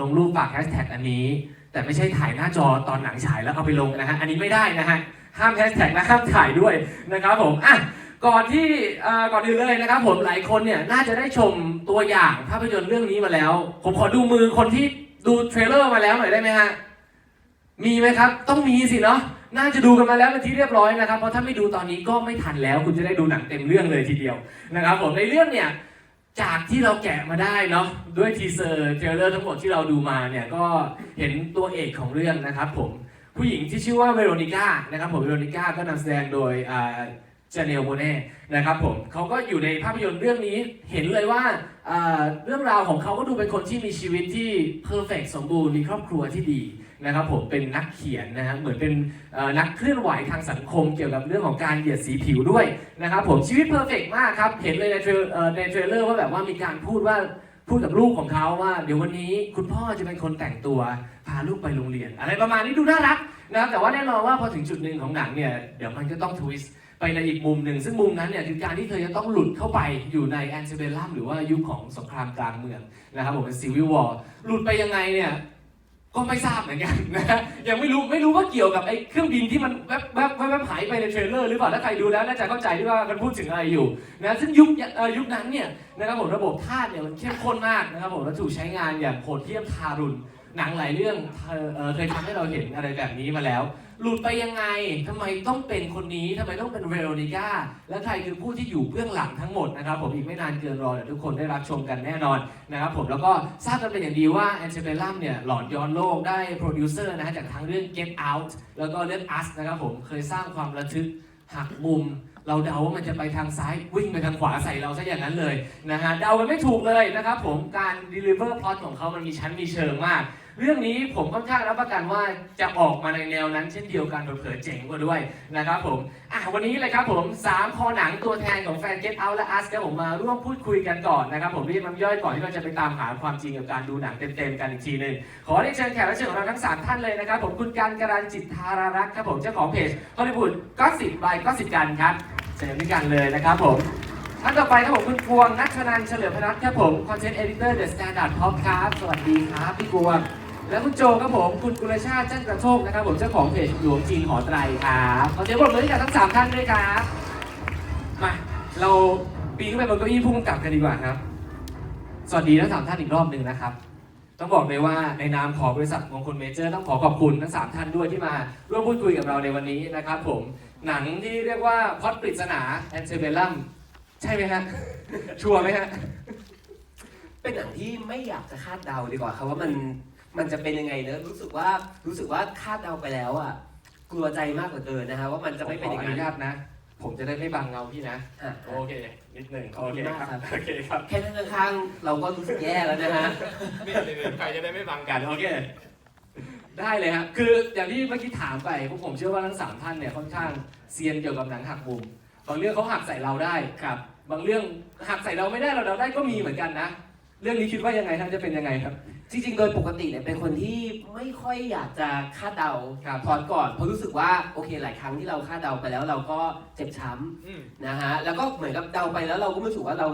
ลงรูปฝากแฮชแท็กอันนี้ แต่ไม่ใช่ถ่ายหน้าจอตอนหนังฉายแล้วเอาไปลงนะฮะอันนี้ไม่ได้นะฮะห้ามแฮชแท็กและห้ามถ่ายด้วยนะครับผมอะก่อนที่เอ่อก่อนอื่นเลยนะครับผมหลายคนเนี่ยน่าจะได้ชมตัวอย่างภาพยนตร์เรื่องนี้มาแล้ว ผมขอดูมือคนที่ดูเทรลเลอร์มาแล้วหน่อยได้ไหมฮะมีไหมครับ ต้องมีสิเนาะน่าจะดูกันมาแล้วเป็นที่เรียบร้อยนะครับเพราะถ้าไม่ดูตอนนี้ก็ไม่ทันแล้ว คุณจะได้ดูหนังเต็มเรื่องเลยทีเดียวนะครับผมในเรื่องเนี่ย จากที่เราแกะมาได้เนาะด้วยทีเซอร์เทรลเลอร์ทั้งหมดที่เราดูมาเนี่ยก็เห็นตัวเอกของเรื่องนะครับผมผู้หญิงที่ชื่อว่าเวโรนิก้านะครับผมเวโรนิก้าก็นำแสดงโดยเจเนลโมเน่นะครับผมเขาก็อยู่ในภาพยนตร์เรื่องนี้เห็นเลยว่าอ่าเรื่องราวของเขาก็ดูเป็นคนที่มีชีวิตที่เพอร์เฟกสมบูรณ์มีครอบครัวที่ดี นะครับผมเป็นนักเขียนนะฮะเหมือนเป็นนักเคลื่อนไหวทางสังคมเกี่ยวกับเรื่องของการเหยียดสีผิวด้วยนะครับผมชีวิตเพอร์เฟกมากครับ เห็นเลยในเทรลเอ่อในเทรลเลอร์ว่าแบบว่ามีการพูดว่าพูดกับลูกของเขาว่า เดี๋ยววันนี้คุณพ่อจะเป็นคนแต่งตัวพาลูกไปโรงเรียน อะไรประมาณนี้ดูน่ารักนะครับแต่ว่าแน่นอนว่าพอถึงจุดหนึ่งของหนังเนี่ยเดี๋ยวมันก็ต้องทวิสต์ไปในอีกมุมหนึ่ง ซึ่งมุมนั้นเนี่ยคือการที่เธอจะต้องหลุดเข้าไปอยู่ในแอนเซเบลัมหรือว่ายุคของสงครามกลางเมืองนะครับผมเป็นซีวิววอร์หลุดไปยังไงเนี่ย ก็ไม่ทราบเหมือนกันนะฮะยังไม่รู้ไม่รู้ว่าเกี่ยวกับไอ้เครื่องบินที่มันแวบแวบแวบบหายไปในเทรลเลอร์หรือเปล่าถ้าใครดูแล้วน่าจะเข้าใจที่ว่ามันพูดถึงอะไรอยู่นะซึ่งยุคยุคนั้นเนี่ยนะครับผมระบบธาตุเนี่ยมันเข้มข้นมากนะครับผมและถูกใช้งานอย่างโหดเหี้ยมทารุณ หนังหลายเรื่องเอ่อเอ่อเคยทำให้เราเห็นอะไรแบบนี้มาแล้ว หลุดไปยังไงทำไมต้องเป็นคนนี้ทำไมต้องเป็นเวโรนิก้าและใครคือผู้ที่อยู่เบื้องหลังทั้งหมดนะครับ ผมอีกไม่นานเกินรอเดี๋ยวทุกคนได้รับชมกันแน่นอนนะครับผมแล้วก็ทราบกันเป็นอย่างดีว่าแอนเชเบลัมเนี่ยหลอนย้อนโลกได้โปรดิวเซอร์นะฮะจากทั้งเรื่อง Get Out แล้วก็เรื่อง Us นะครับผมเคยสร้างความระทึกหักมุมเราเดาว่ามันจะไปทางซ้ายวิ่งไปทางขวาใส่เราซะอย่างนั้นเลยนะฮะเดากันไม่ถูกเลยนะครับผมการ deliver plot ของเขามันมีชั้นมีเชิงมาก เรื่องนี้ผมค่อนข้างรับประกันว่าจะออกมาในแนวนั้นเช่นเดียวกันเผอเจ๋งกว่าด้วยนะครับผมอะวันนี้เลยครับผมสามคอหนังตัวแทนของแฟน Get Out และ Us ครับผมมาร่วมพูดคุยกันก่อนนะครับผมเรียกน้ำย่อยก่อนที่เราจะไปตามหาความจริงกับการดูหนังเต็มๆกันอีกทีหนึ่งขอได้เชิญแขกรับเชิญของเราทั้งสามท่านเลยนะครับผมคุณการการันจิตธารารักษ์ครับผมเจ้าของเพจฮอลลีวูดก็สิบใบก็สิบกันครับเชิญด้วยกันเลยนะครับผมท่านต่อไปครับผมคุณกวงนัชนันเฉลิมพนัทครับผมคอนเทนต์เอดิเตอร์เดอะสแตนดาร์ดท็อปครับสวัสดีครับพี่กวง และคุณโจครับผม คุณกุลชาติจันกระโชคนะครับผมเจ้าของเพจหลวงจีนหอไตรครับขอเสียงปรบมือให้กับทั้งสามท่านด้วยครับมาเราปีนขึ้นไปบนเก้าอี้ผู้กำกับกันดีกว่าครับ สวัสดีทั้งสามท่านอีกรอบหนึ่งนะครับ ต้องบอกเลยว่าในนามของบริษัทมงคลเมเจอร์ต้องขอขอบคุณทั้งสามท่านด้วยที่มาร่วมพูดคุยกับเราในวันนี้นะครับผมหนังที่เรียกว่าพล็อดปริศนาแอนเซเบลัมใช่ไหมฮะชัวร์ไหมฮะเป็นหนังที่ไม่อยากจะคาดเดาดีกว่าครับว่ามัน มันจะเป็นยังไงเนอะรู้สึกว่ารู้สึกว่าคาดเดาไปแล้วอะกลัวใจมากกว่าเกินนะฮะว่ามันจะไม่เป็นอย่างขออนั้นุนญาตนะ ผมจะได้ไม่บังเงาพี่นะ อะโอเค นิดหนึ่งขอบโอคุเคณมากครับครับ โอเคครับ แค่นั่งข้างๆเราก็รู้สึกแย่แล้วนะฮะนี่ใครจะได้ไม่บังกัน โอเค ได้เลยครับ คืออย่างที่เมื่อกี้ถามไปพวกผมเชื่อว่าทั้งสามท่านเนี่ยค่อนข้างเซียนเกี่ยวกับหนังหักมุม บางเรื่องเขาหักใส่เราได้ครับ บางเรื่องหักใส่เราไม่ได้เราเดาได้ก็มีเหมือนกันนะ เรื่องนี้คิดว่ายังไงท่านจะเป็นยังไงครับ จริงๆ โดยปกติเนี่ยเป็นคนที่ไม่ค่อยอยากจะคาดเดาครับพอนก่อนเพราะรู้สึกว่าโอเคหลายครั้งที่เราคาดเดาไปแล้วเราก็เจ็บช้ำนะฮะแล้วก็เหมือนกับเดาไปแล้วเราก็รู้สึกว่าเรา